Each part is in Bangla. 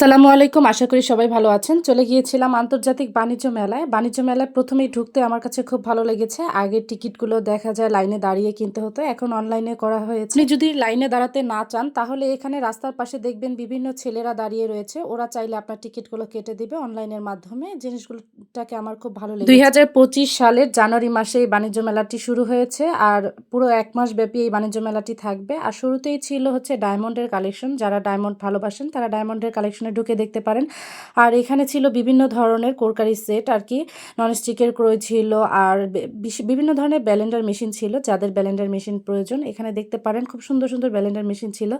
আসসালামু আলাইকুম, আশা করি সবাই ভালো আছেন। চলে গিয়েছিলাম আন্তর্জাতিক বাণিজ্য মেলায়। বাণিজ্য মেলায় প্রথমেই ঢুকতে আমার কাছে খুব ভালো লেগেছে। আগের টিকিটগুলো দেখা যায় লাইনে দাঁড়িয়ে কিনতে হতো। এখন অনলাইনে করা হয়েছে। আপনি যদি লাইনে দাঁড়াতে না চান, তাহলে এখানে রাস্তার পাশে দেখবেন বিভিন্ন ছেলেরা দাঁড়িয়ে রয়েছে। ওরা চাইলে আপনার টিকিটগুলো কেটে দিবে অনলাইনের মাধ্যমে। জিনিসগুলোটাকে আমার খুব ভালো লেগেছে। দুই হাজার পঁচিশ সালের জানুয়ারি মাসে এই বাণিজ্য মেলাটি শুরু হয়েছে। আর পুরো এক মাস ব্যাপী এই বাণিজ্য মেলাটি থাকবে। আর শুরুতেই ছিল হচ্ছে ডায়মন্ডের কালেকশন। যারা ডায়মন্ড ভালোবাসেন, তারা ডায়মন্ডের কালেকশনে ঢুকে দেখতে পারেন। আর এখানে ছিল বিভিন্ন ধরনের কোরকারি সেট আর কি। ননস্টিকের ক্রয় ছিল আর বিভিন্ন ধরনের ব্যালেন্ডার মেশিন ছিল, যাদের ব্যালেন্ডার মেশিন প্রয়োজন। এখানে দেখতে পারেন, খুব সুন্দর সুন্দর ব্যালেন্ডার মেশিন ছিল।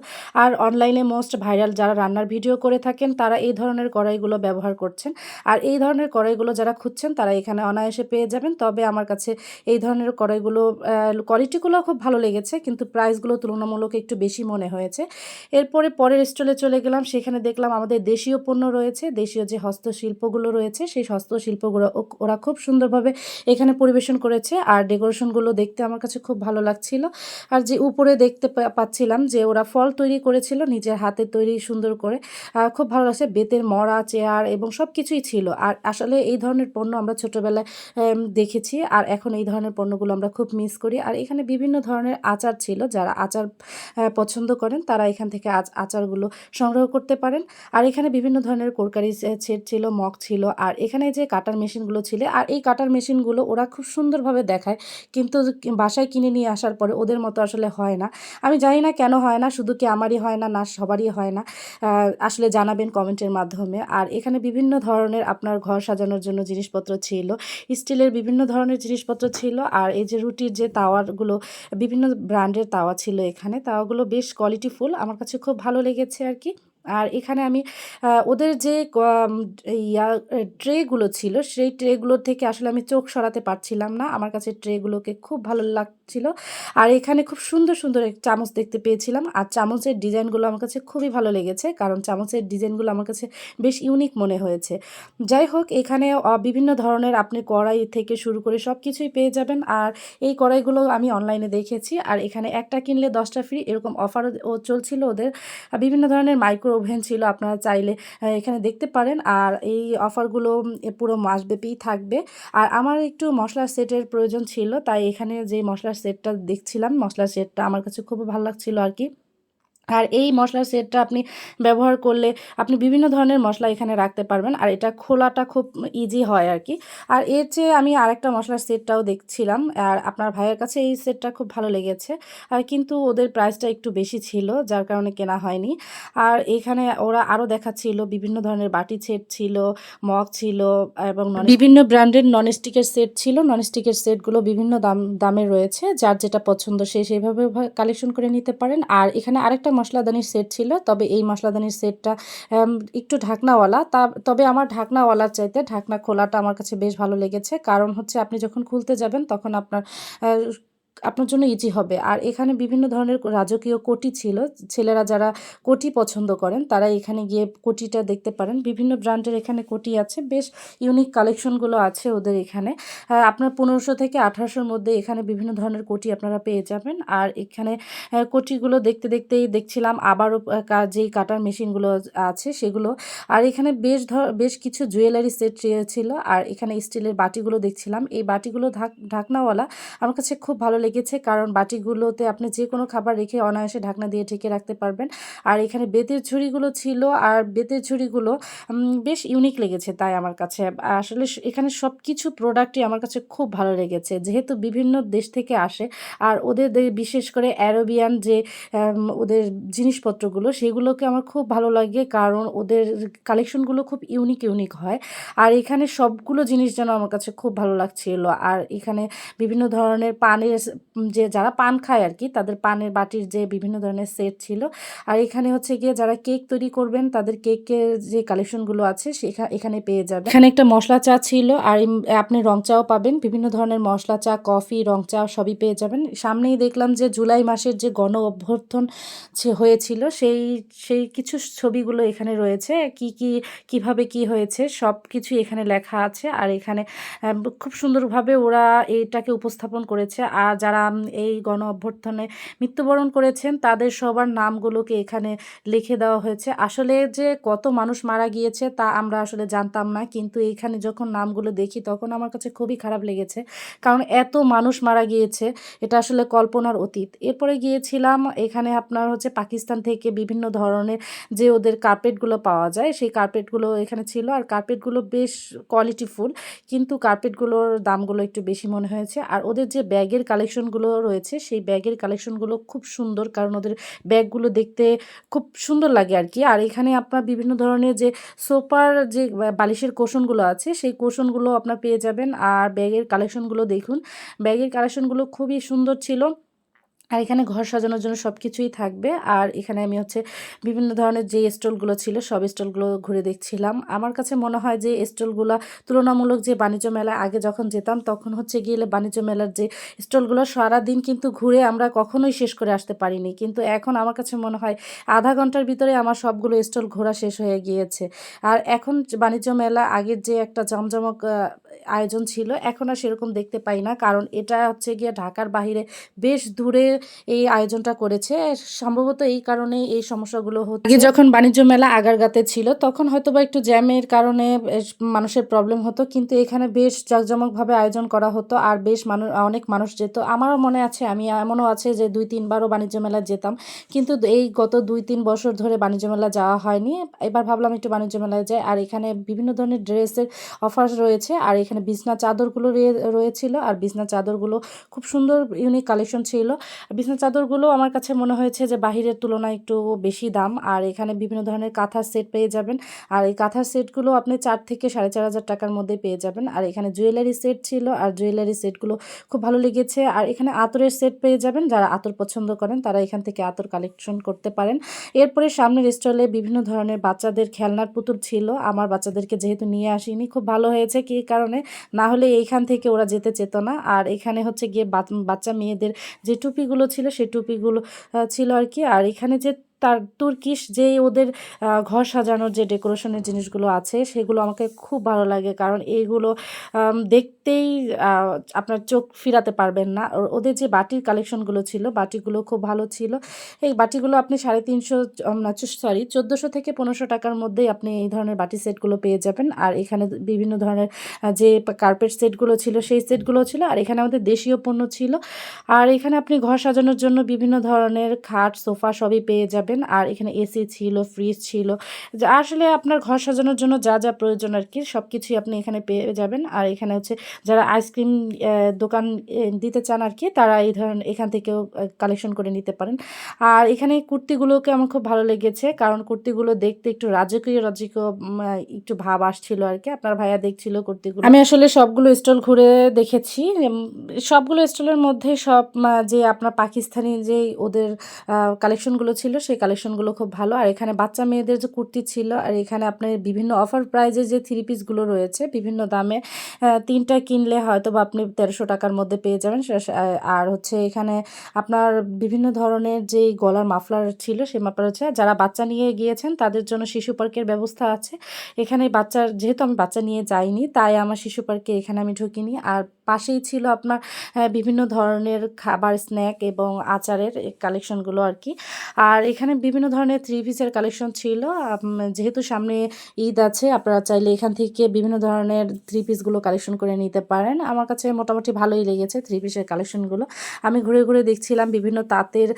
আর অনলাইনে মোস্ট ভাইরাল যারা রান্নার ভিডিও করে থাকেন, তারা এই ধরনের কড়াইগুলো ব্যবহার করছেন। আর এই ধরনের কড়াইগুলো যারা খুঁজছেন, তারা এখানে অনায়াসে পেয়ে যাবেন। তবে আমার কাছে এই ধরনের কড়াইগুলো কোয়ালিটিগুলো খুব ভালো লেগেছে, কিন্তু প্রাইসগুলো তুলনামূলক একটু বেশি মনে হয়েছে। এরপরে পরের স্টলে চলে গেলাম। সেখানে দেখলাম আমাদের দেশীয় পণ্য রয়েছে, দেশীয় যে হস্তশিল্পগুলো রয়েছে, সেই হস্তশিল্পগুলো ওরা খুব সুন্দরভাবে এখানে পরিবেশন করেছে। আর ডেকোরেশনগুলো দেখতে আমার কাছে খুব ভালো লাগছিল। আর যে উপরে দেখতে পাচ্ছিলাম যে ওরা ফল তৈরি করেছিল, নিজের হাতে তৈরি সুন্দর করে। খুব ভালো লাগছে, বেতের মরা, চেয়ার এবং সব কিছুই ছিল। আর আসলে এই ধরনের পণ্য আমরা ছোটোবেলায় দেখেছি। আর এখন এই ধরনের পণ্যগুলো আমরা খুব মিস করি। আর এখানে বিভিন্ন ধরনের আচার ছিল, যারা আচার পছন্দ করেন, তারা এখান থেকে আচ- আচারগুলো সংগ্রহ করতে পারেন। আর এখানে বিভিন্ন ধরনের কোরকারি সেট ছিল, মগ ছিল, আর এখানে যে কাটার মেশিনগুলো ছিল, আর এই কাটার মেশিনগুলো ওরা খুব সুন্দরভাবে দেখায়, কিন্তু বাসায় কিনে নিয়ে আসার পরে ওদের মতো আসলে হয় না। আমি জানি না কেন হয় না, শুধু কি আমারই হয় না না সবারই হয় না আসলে জানাবেন কমেন্টের মাধ্যমে। আর এখানে বিভিন্ন ধরনের আপনার ঘর সাজানোর জন্য জিনিসপত্র ছিল, স্টিলের বিভিন্ন ধরনের জিনিসপত্র ছিল, আর এই যে রুটির যে তাওয়ারগুলো, বিভিন্ন ব্র্যান্ডের তাওয়া ছিল এখানে, তাওয়াগুলো বেশ কোয়ালিটিফুল আমার কাছে খুব ভালো লেগেছে আর কি। আর এখানে আমি ওদের যে ইয়া ট্রেগুলো ছিল, সেই ট্রেগুলো থেকে আসলে আমি চোখ সরাতে পারছিলাম না। আমার কাছে ট্রেগুলোকে খুব ভালো লাগছিল। আর এখানে খুব সুন্দর সুন্দর এক চামচ দেখতে পেয়েছিলাম। আর চামচের ডিজাইনগুলো আমার কাছে খুবই ভালো লেগেছে, কারণ চামচের ডিজাইনগুলো আমার কাছে বেশ ইউনিক মনে হয়েছে। যাই হোক, এখানে বিভিন্ন ধরনের আপনি কড়াই থেকে শুরু করে সব কিছুই পেয়ে যাবেন। আর এই কড়াইগুলো আমি অনলাইনে দেখেছি। আর এখানে একটা কিনলে দশটা ফ্রি, এরকম অফারও চলছিল ওদের। বিভিন্ন ধরনের মাইক্রো ওভেন ছিল, আপনারা চাইলে এখানে দেখতে পারেন। আর এই অফারগুলো পুরো মাসব্যাপী থাকবে। আর আমার একটু মশলার সেটের প্রয়োজন ছিল, তাই এখানে যে মশলার সেটটা দেখছিলাম, মশলার সেটটা আমার কাছে খুব ভালো লাগছিল আর কি। আর এই মশলার সেটটা আপনি ব্যবহার করলে আপনি বিভিন্ন ধরনের মশলা এখানে রাখতে পারবেন, আর এটা খোলাটা খুব ইজি হয় আর কি আর এর চেয়ে আমি আরেকটা মশলার সেটটাও দেখছিলাম, আর আপনার ভাইয়ের কাছে এই সেটটা খুব ভালো লেগেছে, আর কিন্তু ওদের প্রাইসটা একটু বেশি ছিল, যার কারণে কেনা হয়নি। আর এখানে ওরা আরও দেখাচ্ছিল বিভিন্ন ধরনের বাটি সেট ছিল, মগ ছিল, এবং বিভিন্ন ব্র্যান্ডের ননস্টিকের সেট ছিল ননস্টিকের সেটগুলো বিভিন্ন দাম, দামে রয়েছে, যার যেটা পছন্দ সে সেইভাবে কালেকশন করে নিতে পারেন। আর এখানে আরেকটা মশলাদানির সেট ছিল, তবে এই মশলাদানির সেটটা একটু ঢাকনাওয়ালা। তা, তবে আমার ঢাকনাওয়ালার চাইতে ঢাকনা খোলাটা আমার কাছে বেশ ভালো লেগেছে। কারণ হচ্ছে আপনি যখন খুলতে যাবেন, তখন আপনার আপনার জন্য ইজি হবে। আর এখানে বিভিন্ন ধরনের রাজকীয় কোটি ছিল। ছেলেরা যারা কোটি পছন্দ করেন, তারা এখানে গিয়ে কোটিটা দেখতে পারেন। বিভিন্ন ব্র্যান্ডের এখানে কোটি আছে। বেশ ইউনিক কালেকশনগুলো আছে ওদের এখানে। আপনার পনেরোশো থেকে আঠারোশোর মধ্যে এখানে বিভিন্ন ধরনের কোটি আপনারা পেয়ে যাবেন। আর এখানে কোটিগুলো দেখতে দেখতেই দেখছিলাম আবারও যেই কাটার মেশিনগুলো আছে সেগুলো। আর এখানে বেশ ধর, বেশ কিছু জুয়েলারি সেট ছিল। আর এখানে স্টিলের বাটিগুলো দেখছিলাম। এই বাটিগুলো ঢাক, ঢাকনাওয়ালা আমার কাছে খুব ভালো লেগেছে, কারণ বাটিগুলোতে আপনি যে কোনো খাবার রেখে অনায়াসে ঢাকনা দিয়ে ঢেকে রাখতে পারবেন। আর এখানে বেতের ঝুড়িগুলো ছিল, আর বেতের ঝুড়িগুলো বেশ ইউনিক লেগেছে তাই আমার কাছে। আসলে এখানে সব কিছু প্রোডাক্টই আমার কাছে খুব ভালো লেগেছে, যেহেতু বিভিন্ন দেশ থেকে আসে, আর ওদের বিশেষ করে অ্যারোবিয়ান যে ওদের জিনিসপত্রগুলো, সেগুলোকে আমার খুব ভালো লাগে, কারণ ওদের কালেকশনগুলো খুব ইউনিক ইউনিক হয়। আর এখানে সবগুলো জিনিস যেন আমার কাছে খুব ভালো লাগছিল। আর এখানে বিভিন্ন ধরনের পানের যে যারা পান খায় আর কি তাদের পানের বাটির যে বিভিন্ন ধরনের সেট ছিল। আর এখানে হচ্ছে গিয়ে যারা কেক তৈরি করবেন, তাদের কেকের যে কালেকশনগুলো আছে, সেখা, এখানে পেয়ে যাবেন। এখানে একটা মশলা চা ছিল, আর আপনি রং চাও পাবেন, বিভিন্ন ধরনের মশলা চা কফি রং চা সবই পেয়ে যাবেন। সামনেই দেখলাম যে জুলাই মাসের যে গণ অভ্যর্থন হয়েছিল, সেই সেই কিছু ছবিগুলো এখানে রয়েছে, কি কি, কীভাবে কি হয়েছে সব কিছু এখানে লেখা আছে। আর এখানে খুব সুন্দরভাবে ওরা এটাকে উপস্থাপন করেছে। আর যারা এই গণ অভ্যর্থনে মৃত্যুবরণ করেছেন, তাদের সবার নামগুলোকে এখানে লিখে দেওয়া হয়েছে। আসলে যে কত মানুষ মারা গিয়েছে তা আমরা আসলে জানতাম না, কিন্তু এখানে যখন নামগুলো দেখি তখন আমার কাছে খুবই খারাপ লেগেছে। কারণ এত মানুষ মারা গিয়েছে, এটা আসলে কল্পনার অতীত। এরপরে গিয়েছিলাম, এখানে আপনার হচ্ছে পাকিস্তান থেকে বিভিন্ন ধরনের যে ওদের কার্পেটগুলো পাওয়া যায়, সেই কার্পেটগুলো এখানে ছিল। আর কার্পেটগুলো বেশ কোয়ালিটিফুল কিন্তু কার্পেটগুলোর দামগুলো একটু বেশি মনে হয়েছে। আর ওদের যে ব্যাগের কালেকশনগুলো রয়েছে, সেই ব্যাগের কালেকশনগুলো খুব সুন্দর। কারণ ওদের ব্যাগগুলো দেখতে খুব সুন্দর লাগে আর কি। আর এখানে আপনার বিভিন্ন ধরনের যে সোফার যে বালিশের কোষণগুলো আছে, সেই কোষণগুলো আপনার পেয়ে যাবেন। আর ব্যাগের কালেকশনগুলো দেখুন। ব্যাগের কালেকশনগুলো খুবই সুন্দর ছিল। আর এখানে ঘর সাজানোর জন্য সব কিছুই থাকবে। আর এখানে আমি হচ্ছে বিভিন্ন ধরনের যে স্টলগুলো ছিল, সব স্টলগুলো ঘুরে দেখছিলাম। আমার কাছে মনে হয় যে স্টলগুলো তুলনামূলক যে বাণিজ্য মেলা আগে যখন যেতাম, তখন হচ্ছে গিয়ে বাণিজ্য মেলার যে স্টলগুলো, সারাদিন কিন্তু ঘুরে আমরা কখনোই শেষ করে আসতে পারিনি। কিন্তু এখন আমার কাছে মনে হয় আধা ঘণ্টার ভিতরে আমার সবগুলো স্টল ঘোরা শেষ হয়ে গিয়েছে। আর এখন বাণিজ্য মেলা আগের যে একটা জমজমক আয়োজন ছিল, এখন আর সেরকম দেখতে পাই না। কারণ এটা হচ্ছে গিয়ে ঢাকার বাইরে বেশ দূরে এই আয়োজনটা করেছে। সম্ভবত এই কারণে এই সমস্যাগুলো হচ্ছে। আগে যখন বাণিজ্য মেলা আগারগাতে ছিল, তখন হয়তো বা একটু জ্যামের কারণে মানুষের প্রবলেম হতো, কিন্তু এখানে বেশ জাঁকজমকভাবে আয়োজন করা হতো আর বেশ মানুষ অনেক মানুষ যেত। আমারও মনে আছে, আমি এমনও আছে যে দুই তিনবারও বাণিজ্য মেলা যেতাম, কিন্তু এই গত দুই তিন বছর ধরে বাণিজ্য মেলা যাওয়া হয়নি। এবার ভাবলাম একটু বাণিজ্য মেলায় যাই, আর এখানে বিভিন্ন ধরনের ড্রেসের অফার রয়েছে, আর এখানে বিছনা চাদরগুলো রয়ে- রয়েছিল, আর বিছনা চাদরগুলো খুব সুন্দর ইউনিক কালেকশন ছিল। বিছনা চাদরগুলো আমার কাছে মনে হয়েছে যে বাহিরের তুলনায় একটু বেশি দাম। আর এখানে বিভিন্ন ধরনের কাঁথার সেট পেয়ে যাবেন। আর এই কাঁথার সেটগুলো আপনি চার থেকে সাড়ে চার হাজার টাকার মধ্যে পেয়ে যাবেন। আর এখানে জুয়েলারি সেট ছিল আর জুয়েলারি সেটগুলো খুব ভালো লেগেছে। আর এখানে আতরের সেট পেয়ে যাবেন। যারা আতর পছন্দ করেন, তারা এখান থেকে আতর কালেকশন করতে পারেন। এরপরে সামনের স্টলে বিভিন্ন ধরনের বাচ্চাদের খেলনার পুতুল ছিল। আমার বাচ্চাদেরকে যেহেতু নিয়ে আসিনি, খুব ভালো হয়েছে। কি কারণে? না হলে এইখান থেকে ওরা যেতে চেত না। আর এখানে হচ্ছে গিয়ে বাচ্চা মেয়েদের যে টুপিগুলো ছিল সেই টুপিগুলো ছিল আর কি। আর এখানে যে তার তুর্কিশ যে ওদের ঘর সাজানোর যে ডেকোরেশনের জিনিসগুলো আছে, সেগুলো আমাকে খুব ভালো লাগে। কারণ এইগুলো দেখতেই আপনার চোখ ফিরাতে পারবেন না। ওদের যে বাটির কালেকশনগুলো ছিল, বাটিগুলো খুব ভালো ছিল। এই বাটিগুলো আপনি সাড়ে তিনশো সরি, চোদ্দোশো থেকে পনেরোশো টাকার মধ্যেই আপনি এই ধরনের বাটি সেটগুলো পেয়ে যাবেন। আর এখানে বিভিন্ন ধরনের যে কার্পেট সেটগুলো ছিল, সেই সেটগুলো ছিল। আর এখানে আমাদের দেশীয় পণ্য ছিল। আর এখানে আপনি ঘর সাজানোর জন্য বিভিন্ন ধরনের খাট, সোফা সবই পেয়ে যাবেন। আর এখানে এসি ছিল ফ্রিজ ছিল। যা আসলে আপনার ঘর সাজানোর জন্য যা যা প্রয়োজন আর কি সব কিছুই আপনি এখানে পেয়ে যাবেন। আর এখানে হচ্ছে যারা আইসক্রিম দোকান দিতে চান আর কি, তারা এই ধরনের এখান থেকেও কালেকশন করে নিতে পারেন। আর এখানে কুর্তিগুলোকে আমার খুব ভালো লেগেছে, কারণ কুর্তিগুলো দেখতে একটু রাজকীয় রাজকীয় একটু ভাব আসছিল আর কি। আপনার ভাইয়া দেখছিল কুর্তিগুলো। আমি আসলে সবগুলো স্টল ঘুরে দেখেছি সবগুলো স্টলের মধ্যে সব যে আপনার পাকিস্তানি যে ওদের কালেকশনগুলো ছিল সেই কালেকশনগুলো খুব ভালো। আর এখানে বাচ্চা মেয়েদের যে কুর্তি ছিল, আর এখানে আপনার বিভিন্ন অফার প্রাইজে যে থ্রি পিসগুলো রয়েছে, বিভিন্ন দামে তিনটা কিনলে হয়তো বা আপনি তেরোশো টাকার মধ্যে পেয়ে যাবেন। আর হচ্ছে এখানে আপনার বিভিন্ন ধরনের যে গলার মাফলার ছিল সেই মাফলার হচ্ছে, যারা বাচ্চা নিয়ে গিয়েছেন, তাদের জন্য শিশু পার্কের ব্যবস্থা আছে। এখানে বাচ্চার, যেহেতু আমি বাচ্চা নিয়ে যাইনি, তাই আমার শিশু পার্কে এখানে আমি ঢুকিনি। আর পাশেই ছিল আপনার আহ, বিভিন্ন ধরনের খাবার স্ন্যাক এবং আচারের কালেকশনগুলো আর কি। আর এখানে বিভিন্ন ধরনের থ্রি পিসের কালেকশন ছিল। যেহেতু সামনে ঈদ আছে আপনারা চাইলে এখান থেকে বিভিন্ন ধরনের থ্রি পিসগুলো কালেকশন করে নিতে পারেন। আমার কাছে মোটামুটি ভালোই লেগেছে থ্রি পিসের কালেকশনগুলো আমি ঘুরে ঘুরে দেখছিলাম বিভিন্ন তাঁতের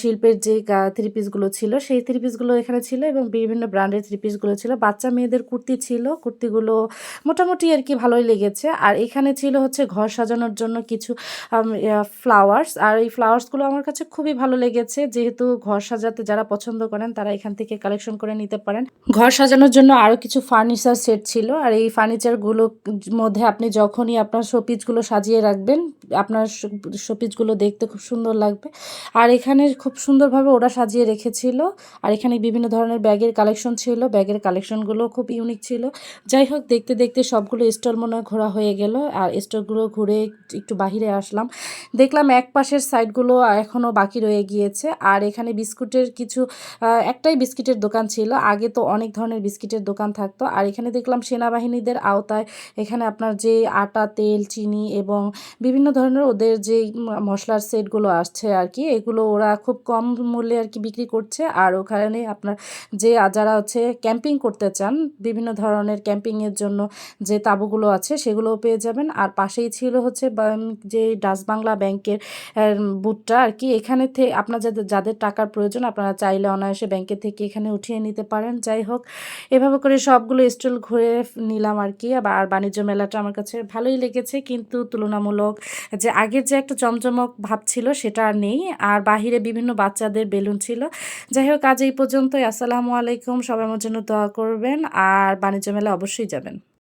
শিল্পের যে থ্রি পিসগুলো ছিল সেই থ্রি পিসগুলো এখানে ছিল এবং বিভিন্ন ব্র্যান্ডের থ্রি পিসগুলো ছিল। বাচ্চা মেয়েদের কুর্তি ছিল কুর্তিগুলো মোটামুটি আর কি ভালোই লেগেছে। আর এখানে ছিল হচ্ছে ঘর সাজানোর জন্য কিছু ফ্লাওয়ার্স আর এই ফ্লাওয়ার্সগুলো আমার কাছে খুবই ভালো লেগেছে। যেহেতু ঘর সাজাতে যারা পছন্দ করেন, তারা এখান থেকে কালেকশন করে নিতে পারেন। ঘর সাজানোর জন্য আরও কিছু ফার্নিচার সেট ছিল। আর এই ফার্নিচারগুলো মধ্যে আপনি যখনই আপনার শোপিসগুলো সাজিয়ে রাখবেন, আপনার শোপিসগুলো দেখতে খুব সুন্দর লাগবে। আর এখানে খুব সুন্দরভাবে ওরা সাজিয়ে রেখেছিল। আর এখানে বিভিন্ন ধরনের ব্যাগের কালেকশন ছিল। ব্যাগের কালেকশনগুলো খুব ইউনিক ছিল। যাই হোক, দেখতে দেখতে সবগুলো স্টল মনে হয় ঘোরা হয়ে গেল। আর স্টলগুলো ঘুরে একটু বাহিরে আসলাম। দেখলাম এক পাশের সাইডগুলো এখনও বাকি রয়ে গিয়েছে। আর এখানে বিস্কুটের কিছু একটাই বিস্কিটের দোকান ছিল। আগে তো অনেক ধরনের বিস্কিটের দোকান থাকতো। আর এখানে দেখলাম সেনাবাহিনীদের আওতায় এখানে আপনার যে আটা, তেল, চিনি এবং বিভিন্ন ধরনের ওদের যে মশলার সেটগুলো আসছে আর কি, এগুলো ওরা খুব কম মূল্যে আর কি বিক্রি করছে। আর ওখানে আপনার যে যারা হচ্ছে ক্যাম্পিং করতে চান, বিভিন্ন ধরনের ক্যাম্পিংয়ের জন্য যে তাঁবুগুলো আছে, সেগুলোও পেয়ে যাবেন। আর পাশেই ছিল হচ্ছে যে ডাচ বাংলা ব্যাংকের বুথটা আর কি এখানে থেকে আপনার যাদের যাদের টাকার প্রয়োজন, আপনারা চাইলে অনায়াসে ব্যাংকের থেকে এখানে উঠিয়ে নিতে পারেন। যাই হোক, এভাবে করে সবগুলো স্টল ঘুরে নিলাম আর কি আর বাণিজ্য মেলাটা আমার কাছে ভালোই লেগেছে। কিন্তু তুলনামূলক যে আগের যে একটা চমচমক ভাব ছিল, সেটা আর নেই। আর বাহিরে বিভিন্ন বাচ্চাদের বেলুন ছিল। যাই হোক, আজ এই পর্যন্তই। আসসালামু আলাইকুম। সবাই আমার জন্য দোয়া করবেন। আর বাণিজ্য মেলা অবশ্যই যাবেন।